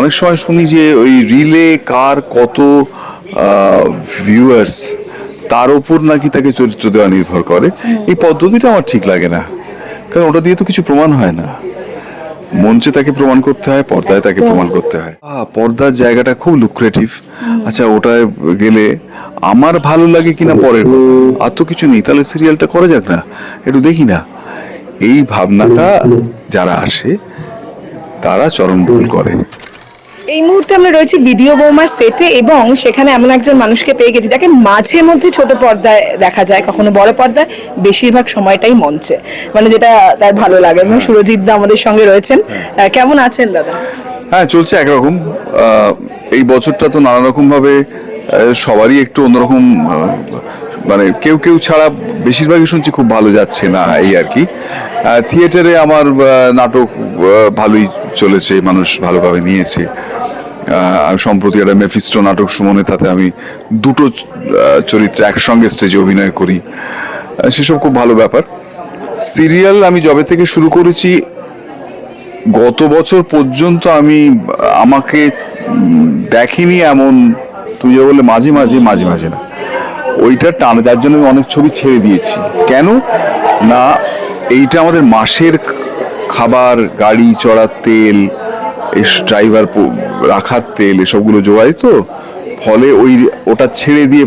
অনেক সময় শুনি যে ওই রিলে কার কত ভিউয়ার্স তার উপর নাকি তাকে চরিত্র দেওয়া নির্ভর করে। এই পদ্ধতিটা আমার ঠিক লাগে না কারণ ওটা দিয়ে তো কিছু প্রমাণ হয় না। মঞ্চে তাকে প্রমাণ করতে হয় পর্দায় তাকে প্রমাণ করতে হয়। পর্দার জায়গাটা খুব লুক্রেটিভ আচ্ছা ওটায় গেলে আমার ভালো লাগে কিনা পরের। আর তো কিছু নেই তাহলে সিরিয়ালটা করা যাক না একটু দেখি না। এই ভাবনাটা যারা আসে তারা চরম ভুল করে। এই মুহূর্তে আমরা রয়েছি ভিডিও বৌমার সেটে এবং সেখানে এমন একজন মানুষকে পেয়ে গেছি যাকে মাঝে মধ্যে ছোট পর্দায় দেখা যায় কখনো বড় পর্দায় বেশিরভাগ সময়টাই মঞ্চে। মানে যেটা তার ভালো লাগে এবং সুরজিৎ দা আমাদের সঙ্গে রয়েছেন। আহ, কেমন আছেন দাদা? হ্যাঁ চলছে একরকম। এই বছরটা তো নানা রকম ভাবে সবারই একটু অন্যরকম মানে কেউ কেউ ছাড়া বেশিরভাগই শুনছি খুব ভালো যাচ্ছে না এই আর কি। থিয়েটারে আমার নাটক ভালোই চলেছে মানুষ ভালোভাবে নিয়েছে। সম্প্রতি একটা মেফিস্টো নাটক সুমনে তাতে আমি দুটো চরিত্রে একসঙ্গে স্টেজে অভিনয় করি। সেসব খুব ভালো ব্যাপার। সিরিয়াল আমি জবে থেকে শুরু করেছি, গত বছর পর্যন্ত আমি আমাকে দেখেনি এমন, তুমি যে বললে মাঝে মাঝে মাঝে মাঝে না। ওইটা টান, যার জন্য আমি অনেক ছবি ছেড়ে দিয়েছি। কেন? না, এইটা আমাদের মাসের খাবার, গাড়ি চড়ার তেল এই ড্রাইভার রাখার তেল, এসবগুলো জোগায় তো? ফলে ওই ওটা ছেড়ে দিয়ে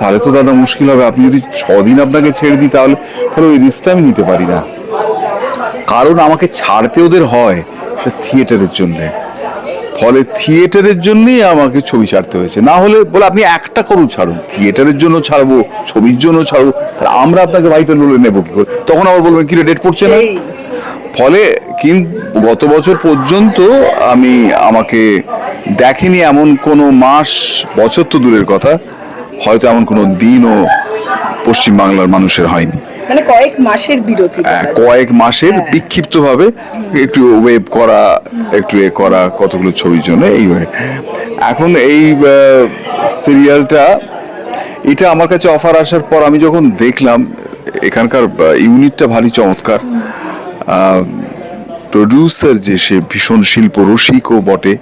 তাহলে তো দাদা মুশকিল হবে। আপনি যদি ছদিন আপনাকে ছেড়ে দিই, তাহলে ফলে ওই রিস্কটা আমি নিতে পারি না। কারণ আমাকে ছাড়তে ওদের হয় থিয়েটারের জন্য। ফলে থিয়েটারের জন্যই আমাকে ছবি ছাড়তে হয়েছে। না হলে বলে আপনি একটা করুন, ছাড়ুন। থিয়েটারের জন্য ছাড়বো, ছবির জন্য ছাড়বো আমরা আপনাকে ভাইটাল রোলে নেব কি করে? তখন আবার বলবেন কি রে ডেট পড়ছে না। ফলে কিন্তু গত বছর পর্যন্ত আমি আমাকে দেখেনি এমন কোনো মাস বছর তো দূরের কথা। হয়তো এমন কোনো দিনও পশ্চিমবাংলার মানুষের হয়নি। মানে কয়েক মাসের বিরতি হ্যাঁ, কয়েক মাসের বিক্ষিপ্ত ভাবে একটু ওয়েব করা একটু এ করা কতগুলো ছবির জন্য এই হয়ে। এখন এই সিরিয়ালটা এটা আমার কাছে অফার আসার পর আমি যখন দেখলাম এখানকার ইউনিটটা ভারী চমৎকার। প্রডিউসার যে সে ভীষণ শিল্প রসিকও বটে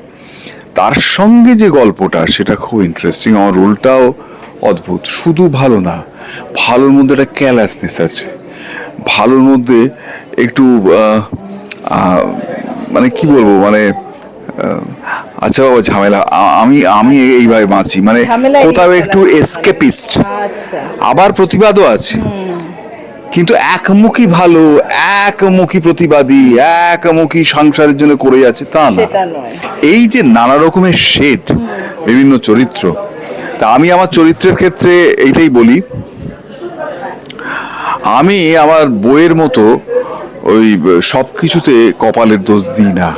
তার সঙ্গে যে গল্পটা সেটা খুব ইন্টারেস্টিং আমার রোলটাও অদ্ভুত। শুধু ভালো না ভালোর মধ্যে একটা ক্যালাসনেস আছে। ভালোর মধ্যে একটু মানে কি বলব মানে আচ্ছা বাবা ঝামেলা আমি আমি এইভাবে বাঁচি। মানে কোথাও একটু এসকেপিস্ট আচ্ছা। আবার প্রতিবাদও আছে। কিন্তু একমুখী ভালো একমুখী প্রতিবাদী একমুখী সংসারের জন্য করে যাচ্ছে তা না। নয়। এই যে নানা রকমের শেড বিভিন্ন চরিত্র তা আমি আমার চরিত্রের ক্ষেত্রে এইটাই বলি আমি আমার বইয়ের মতো ওই সব কিছুতে কপালের দোষ দিই না।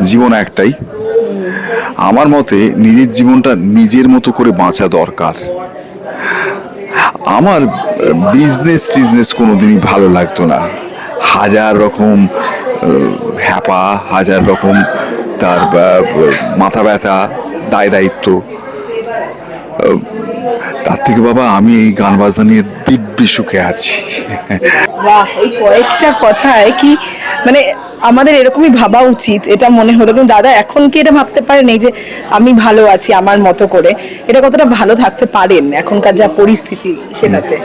জীবন একটাই। আমার মতে নিজের জীবনটা নিজের মতো করে বাঁচা দরকার। আমার বিজনেস টিজনেস কোনোদিনই ভালো লাগতো না। হাজার রকম হ্যাপা, হাজার রকম তার মাথা ব্যথা, দায় দায়িত্ব। তার থেকে বাবা, আমি এই গান বাজনা নিয়ে দিব্যি সুখে আছি। বাহ, এই কয়েকটা কথায় কি মানে আমাদের এরকমই ভাবা উচিত। এটা মনে হলো, কিন্তু দাদা, এখন কি এটা ভাবতে পারেন? এই যে আমি ভালো আছি আমার মতো করে। এটা কতটা ভালো থাকতে পারেন এখনকার যা পরিস্থিতি সেটাতে?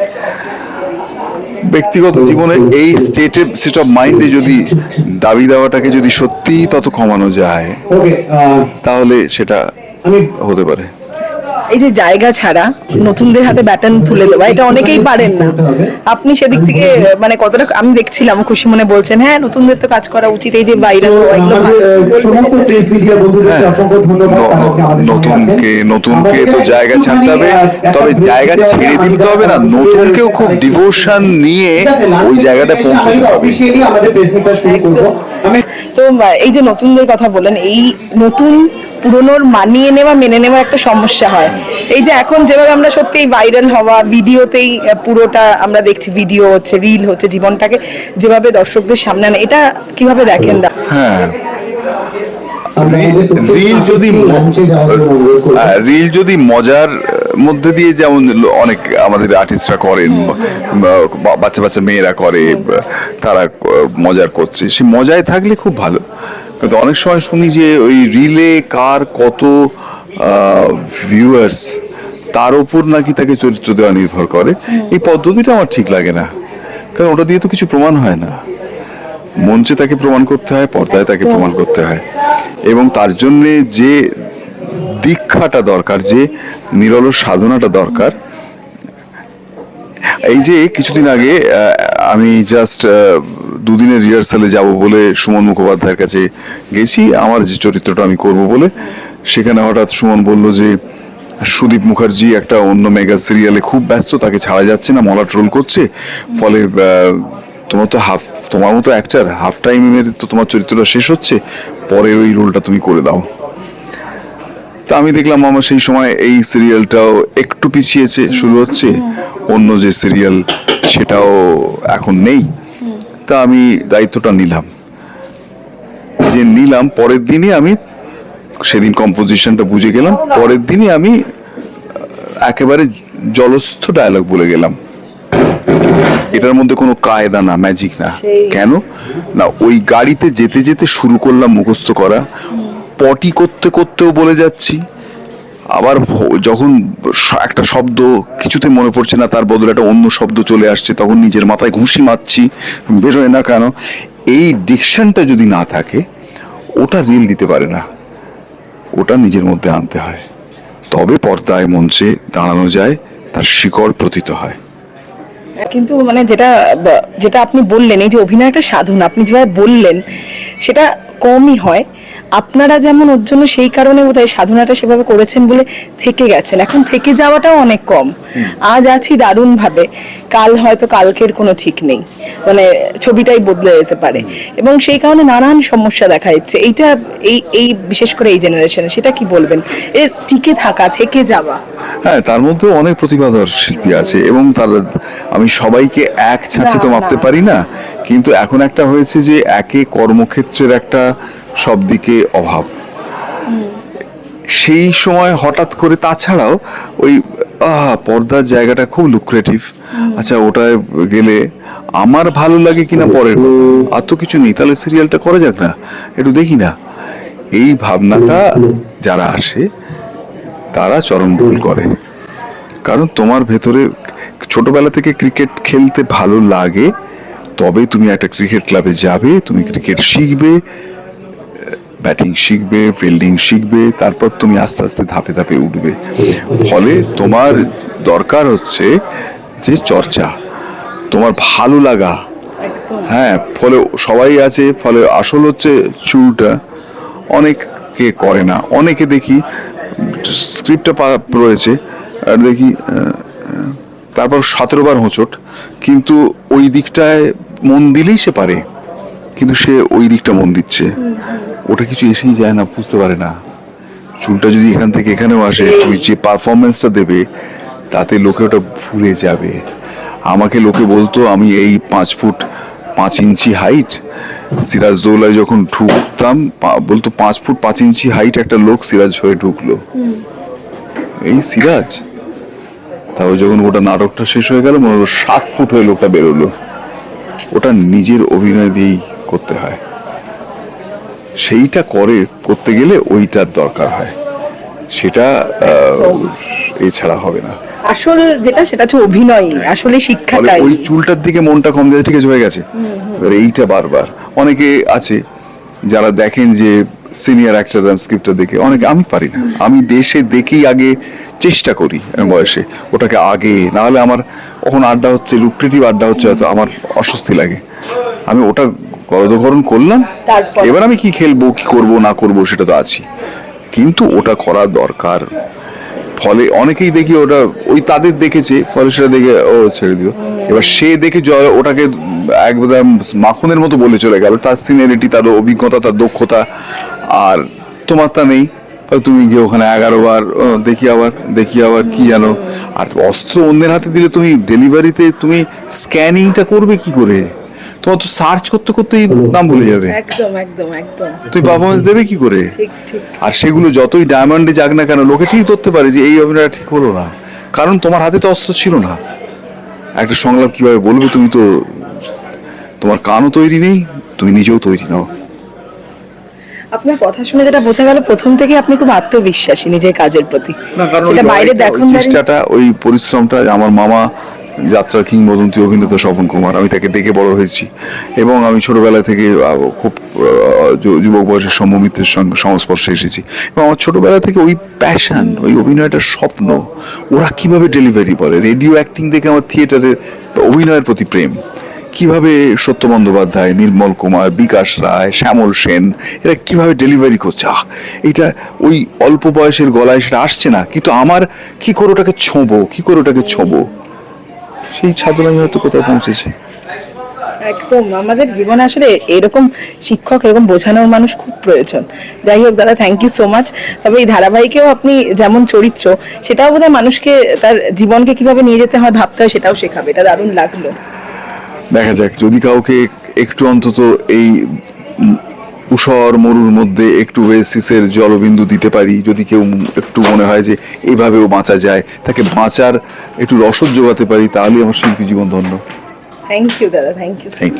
ব্যক্তিগত জীবনে এই স্টেটে স্টেট অফ মাইন্ডে যদি দাবি দেওয়াটাকে যদি সত্যি তত কমানো যায় তাহলে সেটা হতে পারে। এই যে জায়গা ছাড়া নতুনদের হাতে ব্যাটন তুলে দেওয়া এটা অনেকেই পারেন না। আপনি সেদিক থেকে মানে কতটা আমি দেখছিলাম খুশি মনে বলছেন হ্যাঁ নতুনদের তো কাজ করা উচিত এই যে বাইরে আমাদের সঙ্গে নতুনকে নতুনকে তো জায়গা ছাড়তে হবে তবে জায়গা ছেড়ে দিতে হবে না। নতুনকেও খুব ডিভোশন নিয়ে ওই জায়গাটা পৌঁছতে হবে। আমি তো এই যে নতুনদের কথা বলেন এই নতুন পুরনোর মানিয়ে নেওয়া মেনে নেওয়া একটা সমস্যা হয়। এই যে এখন যেভাবে আমরা সত্যি ভাইরাল হওয়া ভিডিওতেই পুরোটা আমরা দেখছি ভিডিও হচ্ছে রিল হচ্ছে জীবনটাকে যেভাবে দর্শকদের সামনে আনে এটা কীভাবে দেখেন দা? হ্যাঁ রিল যদি রিল যদি মজার মধ্যে দিয়ে যেমন অনেক আমাদের আর্টিস্টরা করেন বা- বাচ্চা বাচ্চা মেয়েরা করে তারা মজার করছে। সে মজায় থাকলে খুব ভালো। কিন্তু অনেক সময় শুনি যে ওই রিলে কার কত ভিউয়ার্স তার উপর নাকি তাকে চরিত্র দেওয়া নির্ভর করে। এই পদ্ধতিটা আমার ঠিক লাগে না। কারণ ওটা দিয়ে তো কিছু প্রমাণ হয় না। মঞ্চে তাকে প্রমাণ করতে হয় পর্দায় তাকে প্রমাণ করতে হয়। এবং তার জন্য যে দীক্ষাটা দরকার, যে নিরল সাধনাটা দরকার, এই যে কিছুদিন আগে আমি জাস্ট দুদিনের রিহার্সালে যাব বলে সুমন মুখোপাধ্যায়ের কাছে গেছি, আমার যে চরিত্রটা আমি করব বলে, সেখানে হঠাৎ সুমন বলল যে, সুদীপ মুখার্জি একটা অন্য মেগা সিরিয়ালে খুব ব্যস্ত, তাকে ছাড়া যাচ্ছে না, মলা ট্রোল করছে, ফলে তোমার তো হাফ তোমার মতো অ্যাক্টার হাফ টাইমের তো তোমার চরিত্রটা শেষ হচ্ছে, পরে ওই রোলটা তুমি করে দাও। তা আমি দেখলাম আমার সেই সময় এই সিরিয়ালটাও একটু পিছিয়েছে, শুরু হচ্ছে, অন্য যে সিরিয়াল সেটাও এখন নেই। তা আমি দায়িত্বটা নিলাম। যে নিলাম, পরের দিনই আমি সেদিন কম্পোজিশনটা বুঝে গেলাম, পরের দিনই আমি একেবারে জলস্থ ডায়লগ বলে গেলাম। এটার মধ্যে কোনো কায়দা না ম্যাজিক না। কেন? না ওই গাড়িতে যেতে যেতে শুরু করলাম মুখস্থ করা। পটি করতে করতেও বলে যাচ্ছি। আবার যখন একটা শব্দ কিছুতে মনে পড়ছে না তার বদলে একটা অন্য শব্দ চলে আসছে তখন নিজের মাথায় ঘুষি মারছি। বেরোয় না কেন? এই ডিকশনটা যদি না থাকে ওটা রিল দিতে পারে না। ওটা নিজের মধ্যে আনতে হয়। তবে পর্দায় মঞ্চে দাঁড়ানো যায় তার শিকড় প্রতীত হয়। কিন্তু মানে যেটা যেটা আপনি বললেন, এই যে অভিনয়টা সাধন, আপনি যেভাবে বললেন, সেটা কমই হয়। আপনারা যেমন ওর জন্য সেই কারণে বোধহয় সাধনাটা সেভাবে করেছেন বলে থেকে গেছেন। এখন থেকে যাওয়াটাও অনেক কম। আজ আছি দারুণ ভাবে কাল হয়তো কালকের কোনো ঠিক নেই। মানে ছবিটাই বদলে যেতে পারে। এবং সেই কারণে নানান সমস্যা দেখা যাচ্ছে এইটা এই এই বিশেষ করে এই জেনারেশনে সেটা কি বলবেন? এ টিকে থাকা থেকে যাওয়া। হ্যাঁ তার মধ্যে অনেক প্রতিভাধর শিল্পী আছে এবং তার আমি সবাইকে এক ছাঁচে তো মাপতে পারি না। কিন্তু এখন একটা হয়েছে যে একে কর্মক্ষেত্রের একটা সব দিকে অভাব। সেই সময় হঠাৎ করে তাছাড়াও ওই পর্দার জায়গাটা খুব লুক্রেটিভ আচ্ছা ওটায় গেলে আমার ভালো লাগে কিনা কথা। আর তো কিছু নেই, তাহলে সিরিয়ালটা করা যাক না, একটু দেখি না। এই ভাবনাটা যারা আসে, তারা চরম ভুল করে। কারণ তোমার ভেতরে ছোটবেলা থেকে ক্রিকেট খেলতে ভালো লাগে তবে তুমি একটা ক্রিকেট ক্লাবে যাবে তুমি ক্রিকেট শিখবে ব্যাটিং শিখবে ফিল্ডিং শিখবে তারপর তুমি আস্তে আস্তে ধাপে ধাপে উঠবে। ফলে তোমার দরকার হচ্ছে যে চর্চা তোমার ভালো লাগা। হ্যাঁ ফলে সবাই আছে ফলে আসল হচ্ছে চুলটা অনেকে করে না। অনেকে দেখি স্ক্রিপ্টটা রয়েছে আর দেখি তারপর সতেরো বার হোঁচট। কিন্তু ওই দিকটায় মন দিলেই সে পারে, কিন্তু সে ওই দিকটা মন দিচ্ছে। ওটা কিছু এসেই যায় না, বুঝতে পারে না। চুলটা যদি এখান থেকে এখানেও আসে তুই যে পারফরমেন্সটা দেবে, তাতে লোকে ওটা ভুলে যাবে। আমাকে লোকে বলতো, আমি এই পাঁচ ফুট পাঁচ ইঞ্চি হাইট সিরাজদৌলায় যখন ঢুকতাম বলতো, পাঁচ ফুট পাঁচ ইঞ্চি হাইট একটা লোক সিরাজ হয়ে ঢুকলো। এই সিরাজ? তারপর যখন ওটা নাটকটা শেষ হয়ে গেল, মনে হলো সাত ফুট হয়ে লোকটা বেরোলো। ওটা নিজের অভিনয় দিয়েই করতে হয়। সেইটা করে করতে গেলে ওইটার দরকার হয়। সেটা এছাড়া হবে না। আসল যেটা সেটা হচ্ছে অভিনয়। আসলে শিক্ষাটাই ওই চুলটার দিকে মনটা কম দিয়ে ঠিক আছে হয়ে গেছে। এইটা বারবার। অনেকে আছে যারা দেখেন যে সিনিয়র অ্যাক্টর স্ক্রিপ্টটা দেখে অনেকে আমি পারি না। আমি দেশে দেখেই আগে চেষ্টা করি বয়সে ওটাকে আগে। না হলে আমার কখন আড্ডা হচ্ছে লুক্রেটিভ আড্ডা হচ্ছে হয়তো আমার অস্বস্তি লাগে। আমি ওটা গরদকরণ করলাম এবার আমি কি খেলব কি করব না করব সেটা তো আছি কিন্তু ওটা করা দরকার। ফলে অনেকেই দেখি ওটা ওই তাদের দেখেছে ফলে সেটা দেখে ও ছেড়ে দিল। এবার সে দেখে ওটাকে একদম মাখনের মতো বলে চলে গেল। তার সিনিয়রিটি তার অভিজ্ঞতা তার দক্ষতা আর তোমার তা নেই। তুমি গিয়ে ওখানে এগারো বার দেখি আবার দেখি আবার কি জানো আর অস্ত্র অন্যের হাতে দিলে তুমি ডেলিভারিতে তুমি স্ক্যানিংটা করবে কি করে? তোমার তো সার্চ করতে করতেই নাম ভুলে যাবে। একদম একদম একদম। তুই পারফরমেন্স দেবে কি করে? আর সেগুলো যতই ডায়মন্ডে যাক না কেন লোকে ঠিক ধরতে পারে যে এই অভিনয়টা ঠিক হলো না। কারণ তোমার হাতে তো অস্ত্র ছিল না। একটা সংলাপ কীভাবে বলবে তুমি তো তোমার কানও তৈরি নেই তুমি নিজেও তৈরি নাও। আপনার কথা শুনে যেটা বোঝা গেল প্রথম থেকে আপনি খুব আত্মবিশ্বাসী নিজের কাজের প্রতি। সেটা বাইরে দেখুন চেষ্টাটা ওই পরিশ্রমটা আমার মামা যাত্রা কিংবদন্তি অভিনেতা স্বপন কুমার আমি তাকে দেখে বড় হয়েছি। এবং আমি ছোটবেলা থেকে খুব যুবক বয়সের সৌম্যমিত্রের সঙ্গে সংস্পর্শে এসেছি। এবং আমার ছোটবেলা থেকে ওই প্যাশন ওই অভিনয়টার স্বপ্ন ওরা কীভাবে ডেলিভারি বলে? রেডিও অ্যাক্টিং দেখে আমার থিয়েটারের অভিনয়ের প্রতি প্রেম। কীভাবে সত্য বন্দ্যোপাধ্যায় নির্মল কুমার, বিকাশ রায়, শ্যামল সেন, এরা কীভাবে ডেলিভারি করছে? আহ এটা ওই অল্প বয়সের গলায় সেটা আসছে না? কিন্তু আমার কি করে ওটাকে ছোঁবো? কি করে ওটাকে ছোঁবো? সেই সাধনাই হয়তো কোথাও পৌঁছেছে। একদম। আমাদের জীবনে আসলে এরকম শিক্ষক, এরকম বোঝানোর মানুষ খুব প্রয়োজন। যাই হোক দাদা থ্যাংক ইউ সো মাচ তবে এই ধারাবাহিকেও আপনি যেমন চরিত্র, সেটাও বোধহয় মানুষকে, তার জীবনকে কীভাবে নিয়ে যেতে হয় ভাবতে হয় সেটাও শেখাবে। এটা দারুণ লাগল। দেখা যাক যদি কাউকে একটু অন্তত এই উষর মরুর মধ্যে একটু ওয়েসিসের জলবিন্দু দিতে পারি যদি কেউ একটু মনে হয় যে এইভাবেও বাঁচা যায় তাকে বাঁচার একটু রসদ জোগাতে পারি তাহলেই আমার শিল্পী জীবন ধন্য। থ্যাংক ইউ দাদা থ্যাংক ইউ থ্যাংক